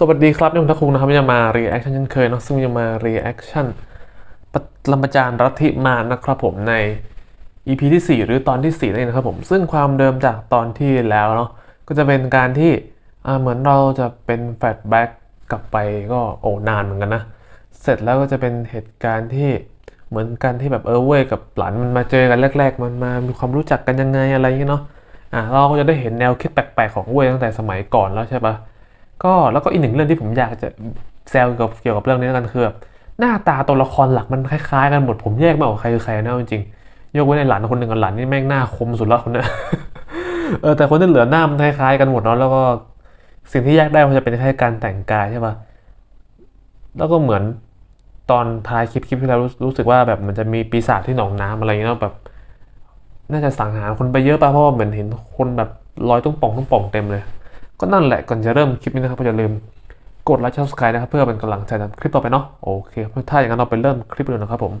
สวัสดีครับนี่ผมทักคุงนะครับจะมา reaction เช่นเคยนะซึ่งจะมา reaction ปรมาจารย์รัติมานนะครับผมใน EP ที่ 4 หรือตอนที่ 4 นั่นเองนะครับผม ซึ่งความเดิมจากตอนที่แล้วเนาะก็จะเป็นการที่เหมือนเราจะเป็นแฟลชแบ็กกลับไปก็โอ้นานเหมือนกันนะ เสร็จแล้วก็จะเป็นเหตุการณ์ที่เหมือนกันที่แบบเออเว้ยกับหลานมันมาเจอกันแรก ๆ มันมามีความรู้จักกันยังไงอะไรอย่างเงี้ยเนาะอะเราก็จะได้เห็นแนวคิดแปลกๆของเว้ยตั้งแต่สมัยก่อนแล้วใช่ปะ ก็แล้วก็อีกหนึ่งเรื่องที่ผมอยากจะแซวเกี่ยวกับเกี่ยวกับเรื่องนี้ด้วกันคือแบบหน้าตาตัวละครหลักมันคล้ายๆกันหมดผมแยกไม่ออกใครคือใครนะจริงๆยกเว้นในหลานคนหนึ่งกับหลานนี่แม่งหน้าคมสุดแล้วคนเนี้ยเออแต่คนที่เหลือหน้ามันคล้ายๆกันหมดเนาะแล้วก็สิ่งที่แยกได้มันจะเป็นแค่การแต่งกายใช่ปะแล้วก็เหมือนตอนท้ายคลิปคลิปที่เรารู้รู้สึกว่าแบบมันจะมีปีศาจที่หนองน้ำอะไรอย่างเงี้ยแบบ น่าจะสังหารคนไปเยอะป่ะเพราะว่าเหมือนเห็นคนแบบลอยตุ้งป่องตุ้งป่องเต็มเลย ก็นั่นแหละก่อนจะเริ่มคลิปนี้นะครับก็อย่าลืมกดไลค์ช่องสกายนะครับเพื่อเป็นกำลังใจทำคลิปต่อไปเนาะโอเคถ้าอย่างนั้นเราไปเริ่มคลิปเลยนะครับผม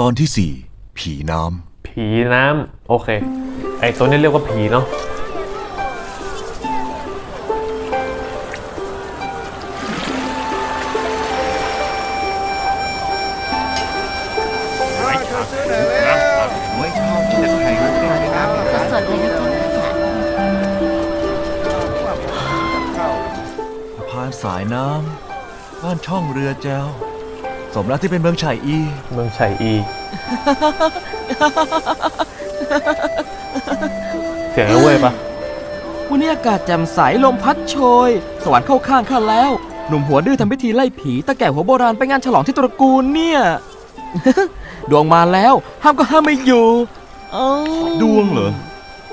ตอนที่สี่ผีน้ผีน้ำโอเค ไอตัวนี้เรียกว่าผีเนาะ สะพานสายน้ำบ้านช่องเรือแจวสมแล้วที่เป็นเมืองชายอี เมืองชัยอี เสียงไอ้เว้ยปะวันนี้อากาศแจ่มใสลมพัดโชย สวรรค์เข้าข้างข้าแล้ว หนุ่มหัวดื้อทำพิธีไล่ผีตะแก่หัวโบราณไปงานฉลองที่ตระกูลเนี่ย ดวงมาแล้ว ห้ามก็ห้ามไม่อยู่เอ้าดวงเหรอ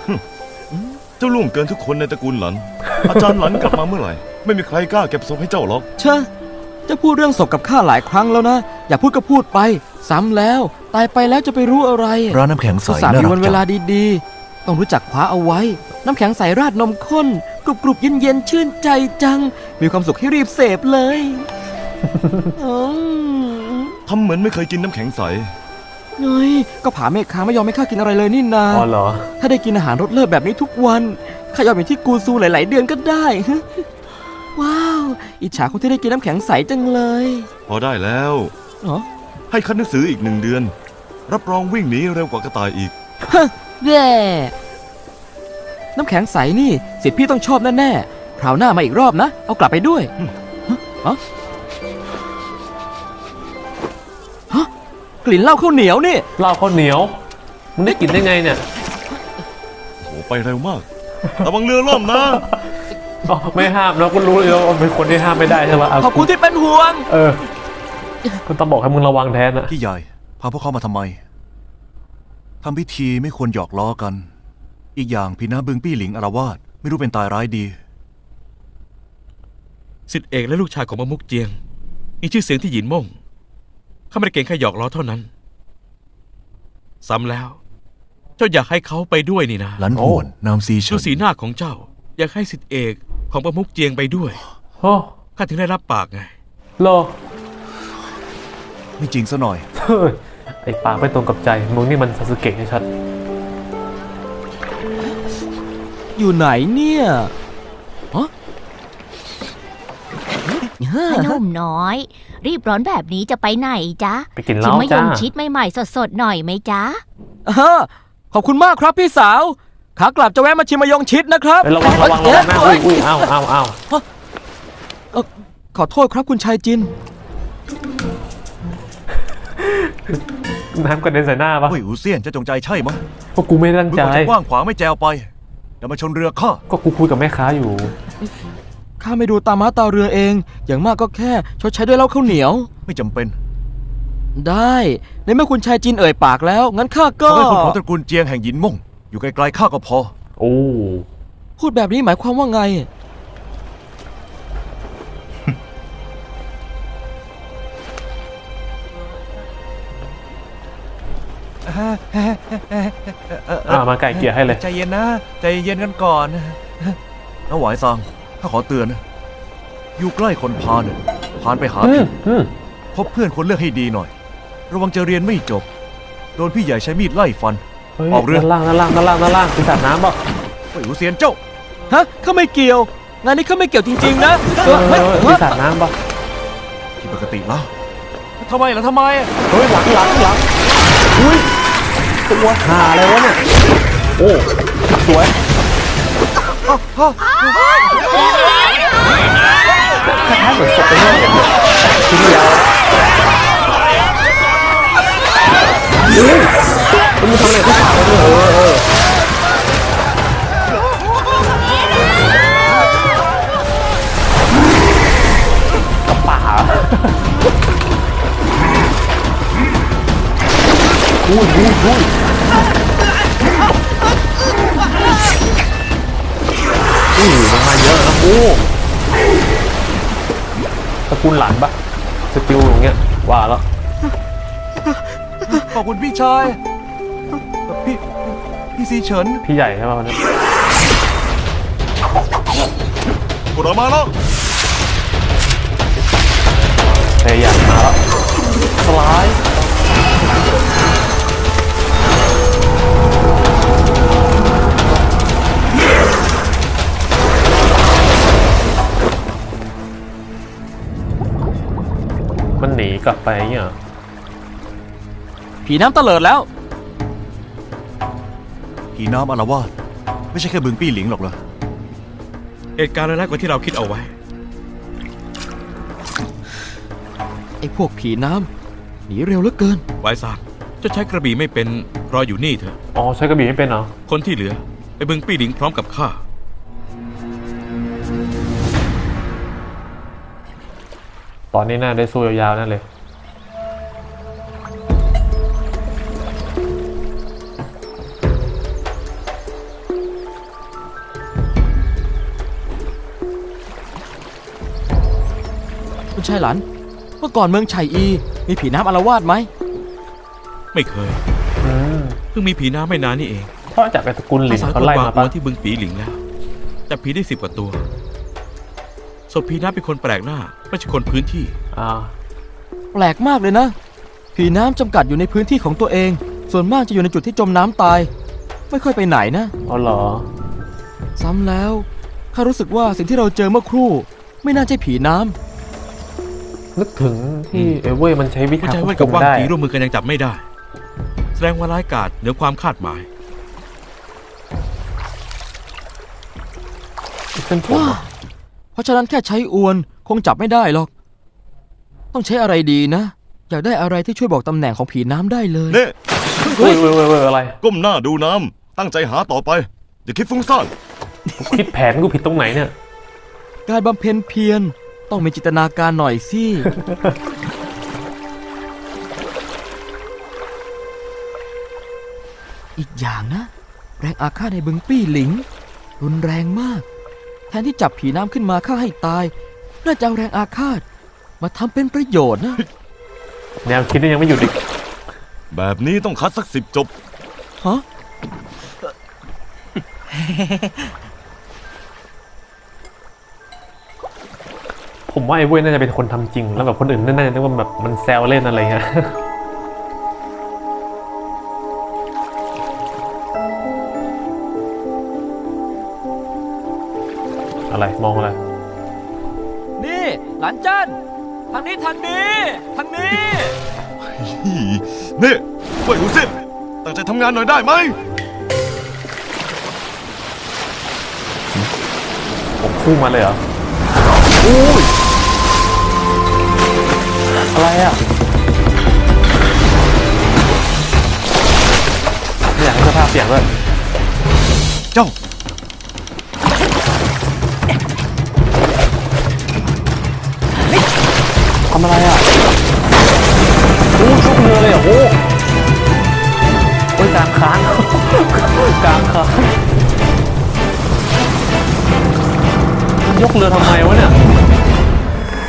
ฮึเจ้าล่วงเกินทุกคนในตระกูลหลัน อาจารย์หลันกลับมาเมื่อไหร่ ไม่มีใครกล้าเก็บศพให้เจ้าหรอก เชอะจะพูดเรื่องศพกับข้าหลายครั้งแล้วนะ อย่าพูดก็พูดไป ซ้ำแล้ว ตายไปแล้วจะไปรู้อะไรร้านน้ำแข็งใสอุตส่าห์น่ามีรัวันกเวจัลางดีๆ ต้องรู้จักคว้าเอาไว้ น้ำแข็งใสราดนมข้น กรุบกรุบเย็นเย็นๆชื่นใจจัง มีความสุขให้รีบเสพเลยอืมทำเหมือนไม่เคยกินน้ำแข็งใส เฮ้ยก็ผาเมฆค้างไม่ยอมให้ข้ากินอะไรเลยนี่นา อ๋อเหรอ ถ้าได้กินอาหารรสเลิศแบบนี้ทุกวัน ข้ายอมอย่างที่กูซูหลาย ๆ เดือนก็ได้ ว้าว อิจฉาคนที่ได้กินน้ำแข็งใสจังเลยพอได้แล้ว เหรอให้คัดหนังสืออีกหนึ่งเดือน รับรองวิ่งหนีเร็วกว่ากระต่ายอีก แย่น้ำแข็งใสนี่สิทธิ์พี่ต้องชอบแน่ๆคราวหน้ามาอีกรอบนะ เอากลับไปด้วยฮะฮะกลิ่นเหล้าข้าวเหนียวนี่ เหล้าข้าวเหนียวมึงได้กลินได้ไงเนี่ย โห ไปเร็วมาก ระวังเรือล่มนะอ๋อ ไม่ห้ามแล้วก็รู้เลยว่าเป็นคนที่ห้ามไม่ได้ใช่ปะะขอบคุณที่เป็นห่วง เออก็ต้องบอกให้มึงระวังแทนนะพี่ใหญ่ พาพวกเขามาทำไมทำพิธีไม่ควรหยอกล้อกัน อีกอย่างพี่น้าบึงปี้หลิงอารวาสไม่รู้เป็นตายร้ายดี สิทธิเอกและลูกชายของมะมุกเจียง มีชื่อเสียงที่หยินม่ง ข้าไม่ได้เก่งแค่หยอกล้อเท่านั้น ซ้ำแล้ว เจ้าอยากให้เขาไปด้วยนี่นะ หลันหวนนามซีเฉิดูนสีหน้าของเจ้า อยากให้สิทธิเอก ของมะมุกเจียงไปด้วยโอ้ข้าถึงได้รับปากไง โลไม่จริงซะหน่อย เฮ้ยไอปากไม่ตรงกับใจมึงนี่มันซาสึเกะชัดอยู่ไหนเนี่ยฮะพนุ่มน้อย รีบร้อนแบบนี้จะไปไหนจ๊ะๆไปกินเหชิล้ามมะยจ้างชิดใหม่ๆสดๆหน่อยไหมจ๊ะอ่าขอบคุณมากครับพี่สาว ขากลับจะแวะมาชิมมายงชิดนะครับเอ้ยระวังระวังระวังนะเอ้อุ้ยยอุ้ยอ้าวอ้าวอ้าวเอ่อขอโทษครับคุณชายจิน น้ำกระเด็นใส่หน้าปะเฮ้ยอูเซียนจะจงใจใช่มั้ยพวกกูไม่ได้ตั้งมึงใจออกจะกว้างขวางไม่แจวไปเดี๋ยวมาชนเรือข้าก็กูคุยกับแม่ค้าอยู่ ข้าไม่ดูตาม้าตาเรือเอง อย่างมากก็แค่ชดใช้ด้วยเหล้าข้าวเหนียว ไม่จำเป็นได้ ในเมื่อคุณชายจินเอ่ยปากแล้ว งั้นข้าก็เขาเป็นคนของตระกูลเจียงแห่งหยินม่ง อยู่ไกลๆข้าก็พอ โอ้พูดแบบนี้หมายความว่าไง อ่ามาไก่เกลี่ยให้เลย ใจเย็นนะใจเย็นกันก่อนน้าหวายซังข้าขอเตือนนะ อยู่ใกล้คนพาลเนี่ยพานไปหาอืผิมดอืมพบเพื่อนคนเลือกให้ดีหน่อย ระวังจะเรียนไม่จบ โดนพี่ใหญ่ใช้มีดไล่ฟันเฮ้ย ออกเรือ ด้านล่างด้านล่างด้านล่างด้านล่างปีศาจน้ำปะเฮ้ยอูเซียนเจ้า ฮะข้าไม่เกี่ยว งานนี้เขาไม่เกี่ยวจริง ๆ นะเออไม่มีสาดน้ำปะผิดปกติแล้วทำไมล่ะทำไมเฮ้ยหลังหลังหลังอุ้ยตัวหาอะไรวะเนี่ย โอ้ สวยคล้ายๆเหมือนศพไปเรื่อยทิ้งยาวเฮ้ย มันทำอะไรที่ขาเนี่ยเออเออกับป่าอุ้ยอุ้ยอุ้ยอุ้ยมันมาเยอะนะโอ้ตระกูลหลานปะสกิลอย่างเงี้ยว่าแล้ว ขอบคุณพี่ชายพี่พี่ซีเฉินพี่ใหญ่ใช่ป่ะวันนี้พวกเรามาแล้วพยายามมาแล้วสไลด์มันหนีกลับไปอย่างเงี้ยเหรอ ผีน้ำตะเลิดแล้ว ผีน้ำอารวาสไม่ใช่แค่บึงปี้หลิงหรอกเหรอเหตุการณ์ร้ายกว่าที่เราคิดเอาไว้ ไอ้พวกผีน้ำหนีเร็วเหลือเกิน ไวซานเจะใช้กระบี่ไม่เป็นรออยู่นี่เถอะ อ๋อใช้กระบี่ไม่เป็นเหรอ คนที่เหลือไปบึงปี้หลิงพร้อมกับข้า ตอนนี้น่าได้สู้ยาวๆนั่นเลย ชายหลัน เมื่อก่อนเมืองไฉอี มีผีน้ำอารวาสไหม ไม่เคยอืมเพิ่งมีผีน้ำไม่นานนี่เองเพราะจากไอ้ตระกูลหลินสารเขาคนไล่วางมาตัปะวที่บึงปีหลิงแล้ว แต่ผีได้สิบกว่าตัวศพผีน้ำเป็นคนแปลกหน้า ไม่ใช่คนพื้นที่ อ่าแปลกมากเลยนะ ผีน้ำจำกัดอยู่ในพื้นที่ของตัวเอง ส่วนมากจะอยู่ในจุดที่จมน้ำตาย ไม่ค่อยไปไหนนะ อ๋อเหรอ ซ้ำแล้วข้ารู้สึกว่าสิ่งที่เราเจอเมื่อครู่ ไม่น่าใช่ผีน้ำ นึกถึงที่เอเว่ยมันใช้วิผู้ชาชายควไว้บกัคุบมว่างได้ผีร่วมมือกันยังจับไม่ได้ แสดงว่าร้ายกาจเหนือความคาดหมายเส้นผมว้าเหรอเพราะฉะนั้นแค่ใช้อวนคงจับไม่ได้หรอก ต้องใช้อะไรดีนะ อยากได้อะไรที่ช่วยบอกตำแหน่งของผีน้ำได้เลยเน่เว้ยเว้ยเว้ยเว้ยอะไร ก้มหน้าดูน้ำตั้งใจหาต่อไป อย่าคิดฟุ้งซ่านคิดแผนกูผิดตรงไหนเนี่ย การบำเพ็ญเพียร ต้องมีจินตนาการหน่อยสิ อีกอย่างนะ แรงอาฆาตในบึงปี้หลิง รุนแรงมาก แทนที่จับผีน้ำขึ้นมาฆ่าให้ตาย น่าจะเอาแรงอาฆาต มาทำเป็นประโยชน์นะ แนวคิดนี่ยังไม่หยุดอีกแบบนี้ต้องคัดสักสิบจบ ฮะ ผมว่าไอ้เว้ยน่าจะเป็นคนทำจริง แล้วแบบคนอื่นน่าจะนึกว่าแบบมันแซวเล่นอะไรเงี้ยอะไรมองอะไรนี่หลานจันทางนี้ทางนี้ทางนี้นี่ช่วยดูสิตั้งใจทำงานหน่อยได้ไหมผมพุ่งมาเลยเหรออุ้ย อะไรอะไม่อยากให้สภาพเสียงด้วยเจ้า ทำอะไรอะโอ้ชุกเรือเลยเหรอะโอ้โอ้ยกลางค้าง กลางค้างยกเรือทำไมวะเนี่ย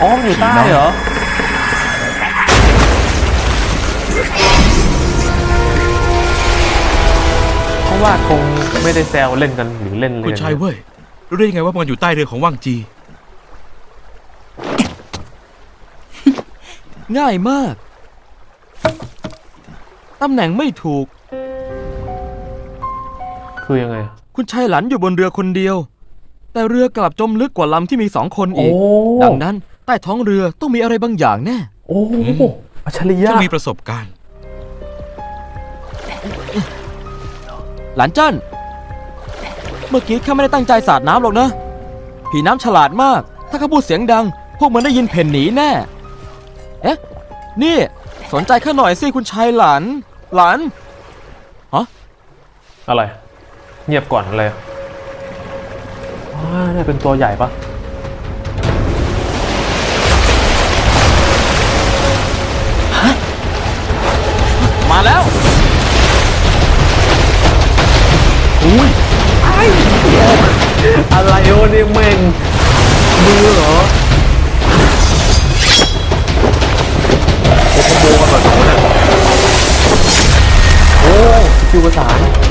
อ๋อมันอยู่ใต้เหรอ ว่าคงไม่ได้แซวเล่นกันหรือเล่นเลยคุณชายเว้ยรู้ได้ยังไงว่ามันอยู่ใต้เรือของว่างจี ง่ายมาก ตำแหน่งไม่ถูก คือยังไง คุณชายหลันอยู่บนเรือคนเดียว แต่เรือกลับจมลึกกว่าลำที่มีสองคนโอ้อีก ดังนั้น ใต้ท้องเรือต้องมีอะไรบางอย่างแน่ โอ้อัจฉริยะเจ้ามีประสบการณ์ หลานจันเมื่อกี้ข้าไม่ได้ตั้งใจสาดน้ำหรอกนะ ผีน้ำฉลาดมาก ถ้าข้าพูดเสียงดัง พวกมันได้ยินเพ่นหนีแน่ เอ๊ะ นี่ สนใจข้าหน่อยสิคุณชายหลาน หลาน อะไร เงียบก่อนเลยว้าเนี่ยเป็นตัวใหญ่ปะ อะไรวะเนี่ยแม่งมือเหรอโอ้โหมาก่อนสองคนนะโอ้คิวประสาน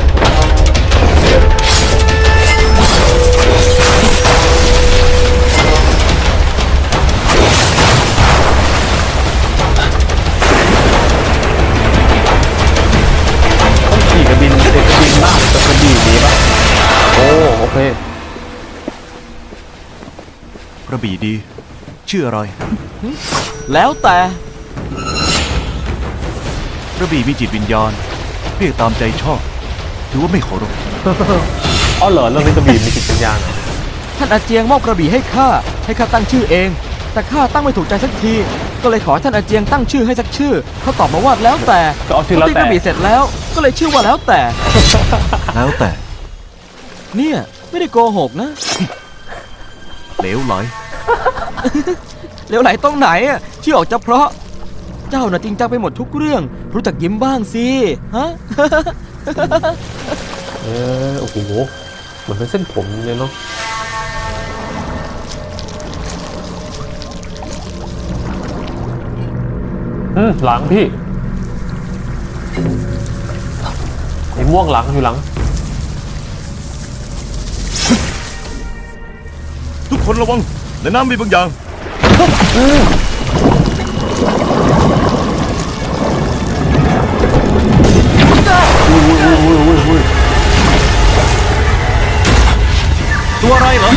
ระบี่ดีชื่ออะไร แล้วแต่กระบี่มีจิตวิญญาณ เรียกตามใจชอบ ถือว่าไม่เคารพอ๋อเหรอเรื่องนี้กระบี่มีจิตวิญญาณเหรอท่านอาเจียงมอบกระบี่ให้ข้าให้ข้าตั้งชื่อเอง แต่ข้าตั้งไม่ถูกใจสักที ก็เลยขอให้ท่านอาเจียงตั้งชื่อให้สักชื่อเขาตอบมาว่าแล้วแต่ก็เอาชื่อแล้วตีกแต่ระบี่เสร็จแล้ว ก็เลยชื่อว่าแล้วแต่ แล้วแต่ เนี่ยไม่ได้โกหกนะ เหลวไหล เหลวไหลตรงไหนอะชื่อออกจะเพราะ เจ้าน่ะจริงจังไปหมดทุกเรื่อง รู้จักยิ้มบ้างสิฮะ เออโอ้โหเหมือนเป็นเส้นผมเลยเนาะอืมหลังพี่ไอ้ม่วงหลังอยู่หลัง ทุกคนระวัง ในน้ำมีบางอย่าง ตัวอะไรเหรอ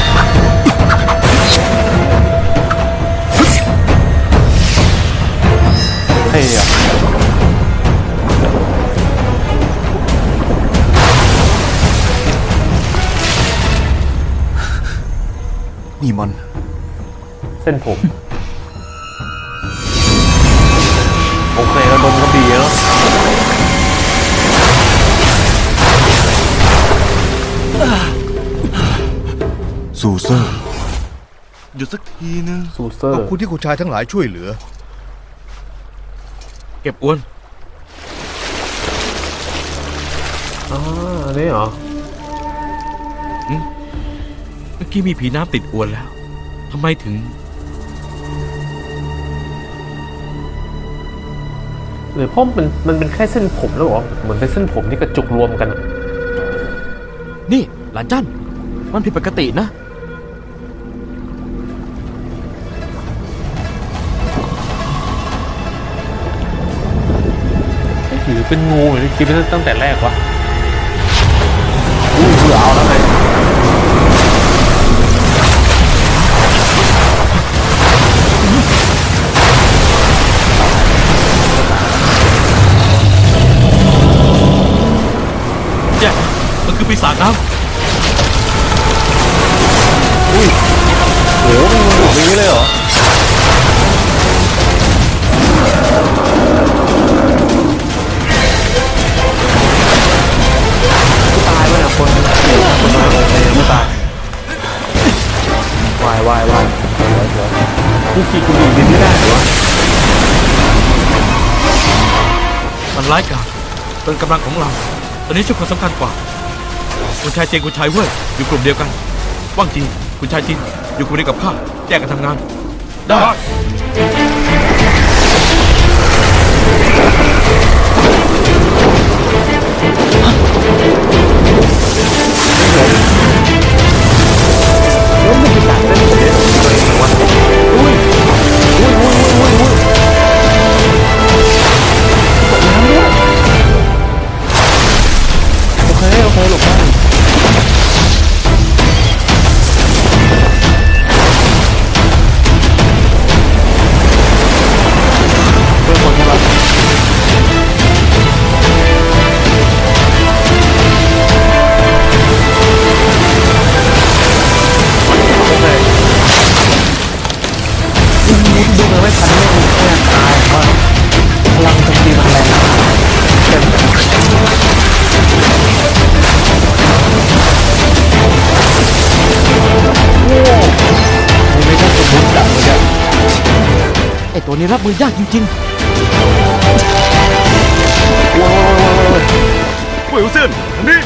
เท่อะนี่มัน เส้นผม โอเคระดมกระบี่แล้วซูเซอร์หยุดสักทีนึงซูเซอขอบร์คุณที่คุณชายทั้งหลายช่วยเหลือ เก็บอวน อ่าอันนี้เหรอ เมื่อกี้มีผีน้ำติดอวนแล้ว ทำไมถึง หรือเพราะมันมันเป็นแค่เส้นผมแล้วเหรอเหมือนเป็นเส้นผมที่กระจุกรวมกันอะนี่หลานจันมันผิดปกตินะ หรือเป็นงูหรือคิดไปตั้งแต่แรกวะ คือปีศาจน้โอ้โหมันหัวอย่างนี้เลยเหรอตายไปนะคนคนน้อยเลยไม่ตายวายวายวายเดี๋ยวเดี๋ยวนี่ขี่กุหรี่บินไม่ได้เหรอวะำมันร้ายกาจเป็นกำลังของเรา ตอนนี้ชุดคนสำคัญกว่า คุณชายเจงคุณชายเว่ยอยู่กลุ่มเดียวกันว่างจีคุณชายจินอยู่กลุ่มเดียวกับข้าแยกกันทำงาน ได้ ตัวนี้รับมือยากจริงเวยเซียนทางนี้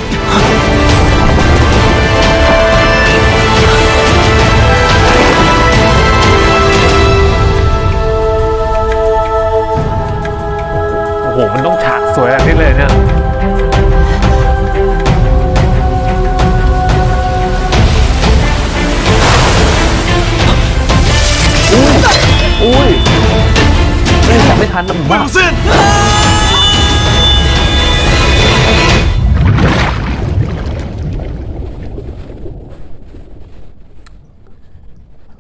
โอ้โห มันต้องฉากสวยแบบนี้เลยเนี่ยอุ้ย ไม่จับไม่ทันนะผมเวยว่าเซียน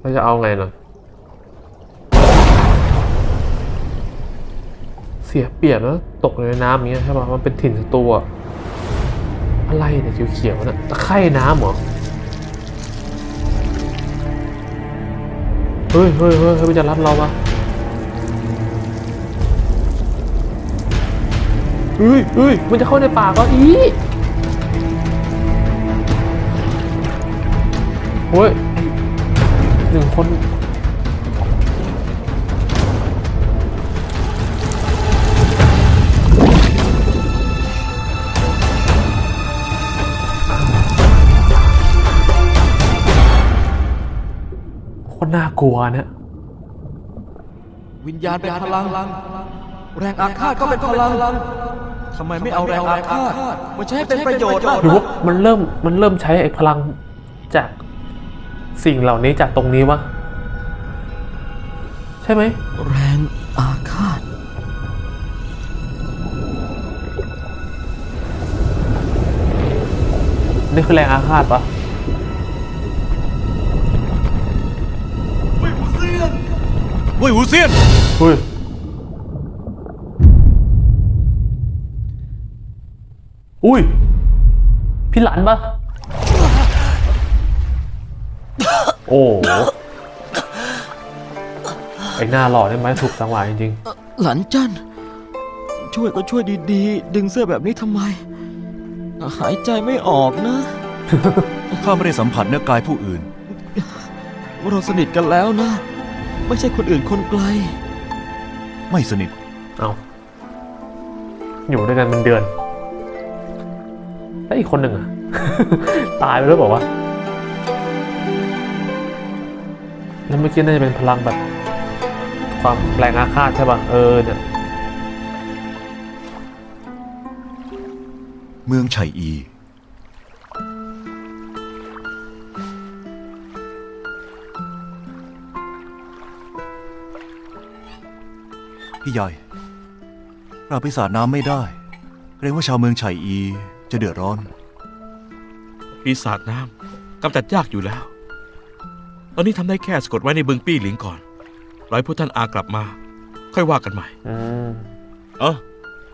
เราจะเอาไงล่ะ เสียเปรียบแล้วตกในน้ำอย่างเงี้ยใช่ป่ะ มันเป็นถิ่นศัตรูอะอะไรเนี่ยเขียวๆน่ะตะไคร่น้ำเหรอ เฮ้ยเฮ้ยเฮ้ยเฮ้ยมันจะรับเราปะ เฮ้ยเฮ้ยมันจะเข้าในป่ากก็อีเฮ้ยหนึ่งคนโคตรน่ากลัวเนี่ยๆวิญญาณเป็นพลัง แรงอาฆาตก็เป็นพลัง ทำไมไม่เอาแรงอาฆาตมาใช้ให้เป็นประโยชน์ล่ะหรือว่ามันเริ่มมันเริ่มใช้ไอ้พลังจากสิ่งเหล่านี้จากตรงนี้วะใช่ไหมแรงอาฆาตนี่คือแรงอาฆาตปะเว่ยหูเซียนเฮ้ย อุ้ย พี่หลันปะโอ้โหไอหน้าหล่อได้ไหมถูกจังหวะจริงหลันจันช่วยก็ช่วยดีๆ ดึงเสื้อแบบนี้ทำไม หายใจไม่ออกนะ ข้าไม่ได้สัมผัสเนื้อกายผู้อื่น เราสนิทกันแล้วนะ ไม่ใช่คนอื่นคนไกล ไม่สนิท ๆ เอาอยู่ด้วยกันเป็นเดือน แล้วอีกคนหนึ่งอะตายไปแล้วบอกว่าแล้วเมื่อกี้น่าจะเป็นพลังแบบ ความแรงอาฆาตใช่ป่ะ เออเนี่ย เมืองไฉอี พี่ใหญ่ปราบปีศาจน้ำไม่ได้ เกรงว่าชาวเมืองไฉอี จะเดือดร้อน ปีศาจน้ำกำจัดยากอยู่แล้ว ตอนนี้ทำได้แค่สะกดไว้ในบึงปี้หลิงก่อนรอให้ผู้ท่านอากลับมา ค่อยว่ากันใหม่อืมเอ้า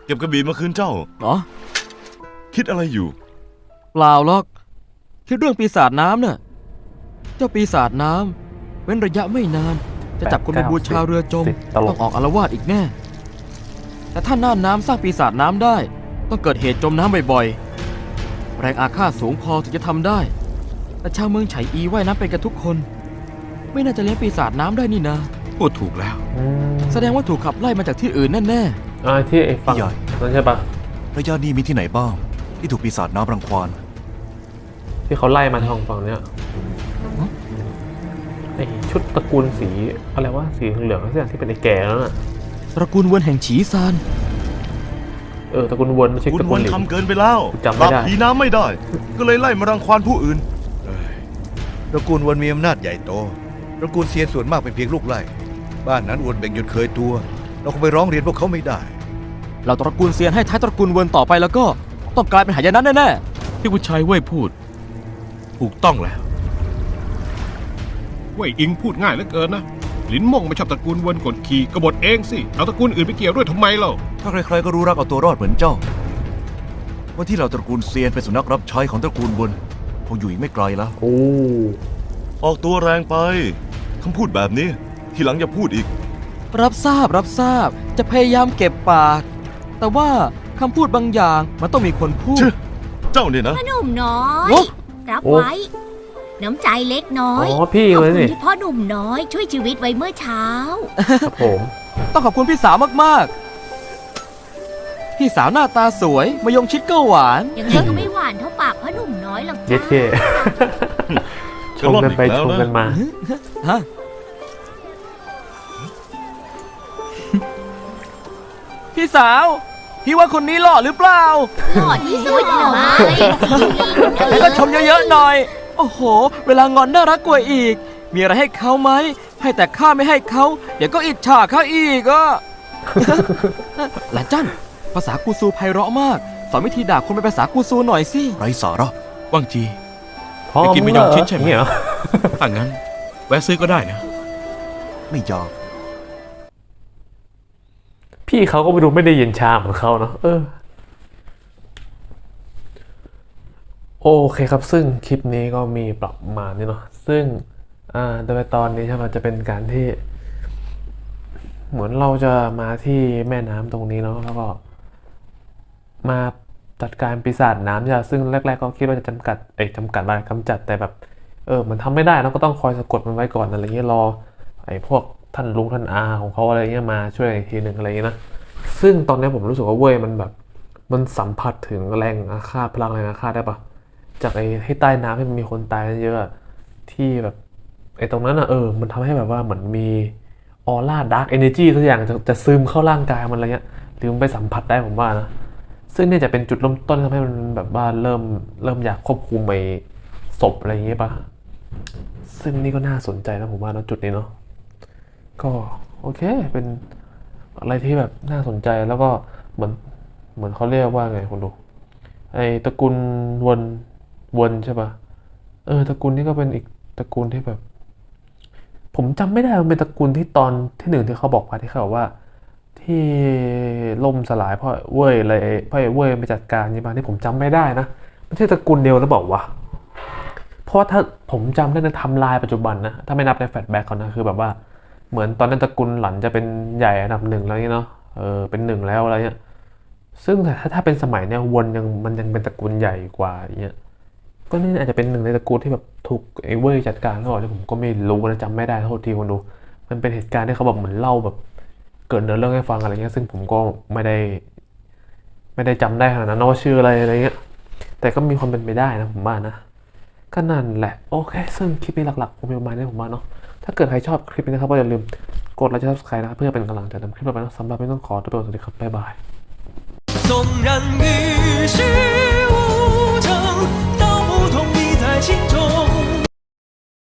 เก็บกระบี่มาคืนเจ้าเนาะคิดอะไรอยู่ เปล่าหรอกคิดเรื่องปีศาจน้ำน่ะ เจ้าปีศาจน้ำเว้นระยะไม่นาน จะจับคนไปบูชาเรือจมสิบตลต้อกงออกอารวาสอีกแน่ แต่ถ้าน่านน้ำสร้างปีศาจน้ำได้ ต้องเกิดเหตุจมน้ำบ่อยๆ แรงอาฆาตสูงพอถึงจะทำได้ แต่ชาวเมืองไฉอีว่ายน้ำเป็นกันทุกคน ไม่น่าจะเลี้ยงปีศาจน้ำได้นี่นะ พูดถูกแล้วอืมแสดงว่าถูกขับไล่มาจากที่อื่นแน่อ่าที่ไอ้ฝั่งพี่ใหญ่ นั่นใช่ปะระยะนี้มีที่ไหนบ้าง ที่ถูกปีศาจน้ำรังควานที่เขาไล่มาทางฝั่งเนี้ยไอ้ชุดตระกูลสีอะไรวะสีเหลืองๆสักอย่างที่เป็นไอ้แก่แล้วน่ะๆตระกูลเวนแห่งฉีซาน เออตระกูลวนไม่ใช่คุตณระกูวัลนหลิงทำเกินไปแล้วจำไม่ได้ ปราบผีน้ำไม่ได้ ก็เลยไล่มารังควานผู้อื่น ตระกูลวนมีอำนาจใหญ่โต ตระกูลเซียนส่วนมากเป็นเพียงลูกไล่ บ้านนั้นอวนแบ่งจนเคยตัว เราคงไปร้องเรียนพวกเขาไม่ได้ เราตระกูลเซียนให้ท้ายตระกูลเวนต่อไปแล้วก็ต้องกลายเป็นหายนะแน่ๆที่ผู้ชายเว่ยพูด ถูกต้องแล้ว เว่ยอิงพูดง่ายเหลือเกินนะ ลินม่งไม่ชอบตระกูลเวนกดขี่กบฏเองสิ เอาตระกูลอื่นไปเกี่ยวด้วยทำไมเล่า ถ้าใครๆก็รู้รักเอาตัวรอดเหมือนเจ้าวันที่เราตระกูลเซียนเป็นสุนัขรับใช้ของตระกูลบนคงอยู่อีกไม่ไกลแล้ว โอ้ ออกตัวแรงไปคำพูดแบบนี้ ทีหลังอย่าพูดอีก รับทราบรับทราบจะพยายามเก็บปาก แต่ว่าคำพูดบางอย่างมันต้องมีคนพูดชื่อเจ้าเนี่ยนะหนุ่มน้อย โอ๊ะ รับไว้ น้ำใจเล็กน้ออ๋ย อพี่ขอบเลยคุณนี่ที่พ่อหนุ่มน้อยช่วยชีวิตไว้เมื่อเช้า ครับผม ต้องขอบคุณพี่สาวมากๆ พี่สาวหน้าตาสวยมายงชิดก็หวานอย่างไงก็ไม่หวานเท่าปากพ่อหนุ่มน้อยหรอกเย็จ้าดเคชมกันไปชมกันมา ฮะ พี่สาว พี่ว่าคนนี้หล่อหรือเปล่า หล่อที่สุดเลย แล้วก็ชมเยอะๆหน่อยโอ้โห เวลางอนน่ารักกว่าอีก มีอะไรให้เขาไหม ให้แต่ข้าไม่ให้เขา เดี๋ยวก็อิจฉาเขาอีกอะหลานจันภาษากูซูไพเราะมาก สอนวิธีด่าคนเป็นภาษากูซูหน่อยสิไร้สาระว่างจีพ่อไปกินมะยงชิดใช่ไหมเนี่ยเหรอถ้างั้น แวะซื้อก็ได้นะ ไม่อยากพี่เขาก็ไปดูไม่ได้เย็นชาเหมือนเขาเนาะเออ โอเคครับ ซึ่งคลิปนี้ก็มีปรับมาณนี้เนาะซึ่งอ่าโดยตอนนี้ใช่ไหมจะเป็นการที่ เหมือนเราจะมาที่แม่น้ำตรงนี้เนาะแล้วก็มาจัดการปีศาจน้ำจ้ะซึ่งแรก ๆ ก็คิดว่าจะจำกัดเอ้ยจำกัดอะไรกำจัดแต่แบบ เออ มันทำไม่ได้เนอะก็ต้องคอยสะกดมันไว้ก่อนอะไรเงี้ยรอ ไอ้พวกท่านลุงท่านอาของเขาอะไรเงี้ยมาช่วยอีกทีหนึ่งอะไรเงี้ยนะซึ่งตอนนี้ผมรู้สึกว่าเว้ยมันแบบ มันสัมผัสถึงแรงอาฆาตพลังแรงอาฆาตได้ปะ จากไอ้ให้ใต้น้ำที่มันมีคนตายเยอะที่แบบไอ้ตรงนั้นอะเออ มันทำให้แบบว่าเหมือนมีออร่าดาร์กเอเนจีทุกอย่างจะจะซึมเข้าร่างกายมันอะไรเงี้ยหรือมันไปสัมผัสได้ผมว่านะซึ่งเนี่ยจะเป็นจุดเริ่มต้นที่ทำให้มันแบบว่าเริ่มเริ่มอยากควบคุมไอ้ศพอะไรอย่างเงี้ยปะซึ่งนี่ก็น่าสนใจนะผมว่านะจุดนี้เนาะก็โอเคเป็นอะไรที่แบบน่าสนใจแล้วก็เหมือนเหมือนเขาเรียกว่าไงคุณดูไอ้ตระกูลวน วนใช่ปะเออตระกูลนี้ก็เป็นอีกตระกูลที่แบบ ผมจำไม่ได้มันเป็นตระกูลที่ตอนที่หนึ่งที่เขาบอกมาที่เขาบอกว่า ที่ล่มสลายเพราะเว่ยเลยเพราะเว่ยไปจัดการใช่ปะที่ผมจำไม่ได้นะไม่ใช่ตระกูลเดียวแล้วบอกว่าวะเพราะถ้าผมจำได้ในทำลายปัจจุบันนะถ้าไม่นับในแฟลชแบ็กเขานะคือแบบว่าเหมือนตอนนั้นตระกูลหลันจะเป็นใหญ่อันดับหนึ่งแล้วนี่เนาะเออเป็นหนึ่งแล้วอะไรเงี้ยซึ่งแต่ถ้าถ้าเป็นสมัยเนี้ยวนยังมันยังเป็นตระกูลใหญ่กว่าอย่างเงี้ย ก็นี่อาจจะเป็นหนึ่งในตระกูลที่แบบถูกไอเวอร์จัดการก็ว่าที่ผมก็ไม่รู้นะจำไม่ได้โทษทีคนดู มันเป็นเหตุการณ์ที่เขาแบบเหมือนเล่าแบบ เกิดเนื้อเรื่องให้ฟังอะไรเงี้ยซึ่งผมก็ไม่ได้ ไม่ได้จำได้ขนาดนั้นว่าชื่ออะไรอะไรเงี้ย แต่ก็มีความเป็นไปได้นะผมว่านะก็นั่นแหละโอเค ซึ่งคลิปนี้หลักๆผมมีประมาณนี้ผมว่าเนาะถ้าเกิดใครชอบคลิปนี้นะครับก็อย่าลืมกดไลค์และ subscribe นะเพื่อเป็นกำลังใจทำคลิปต่อไปนะสำหรับไม่ต้องขอตัวไปสวัสดีครับบ๊ายบาย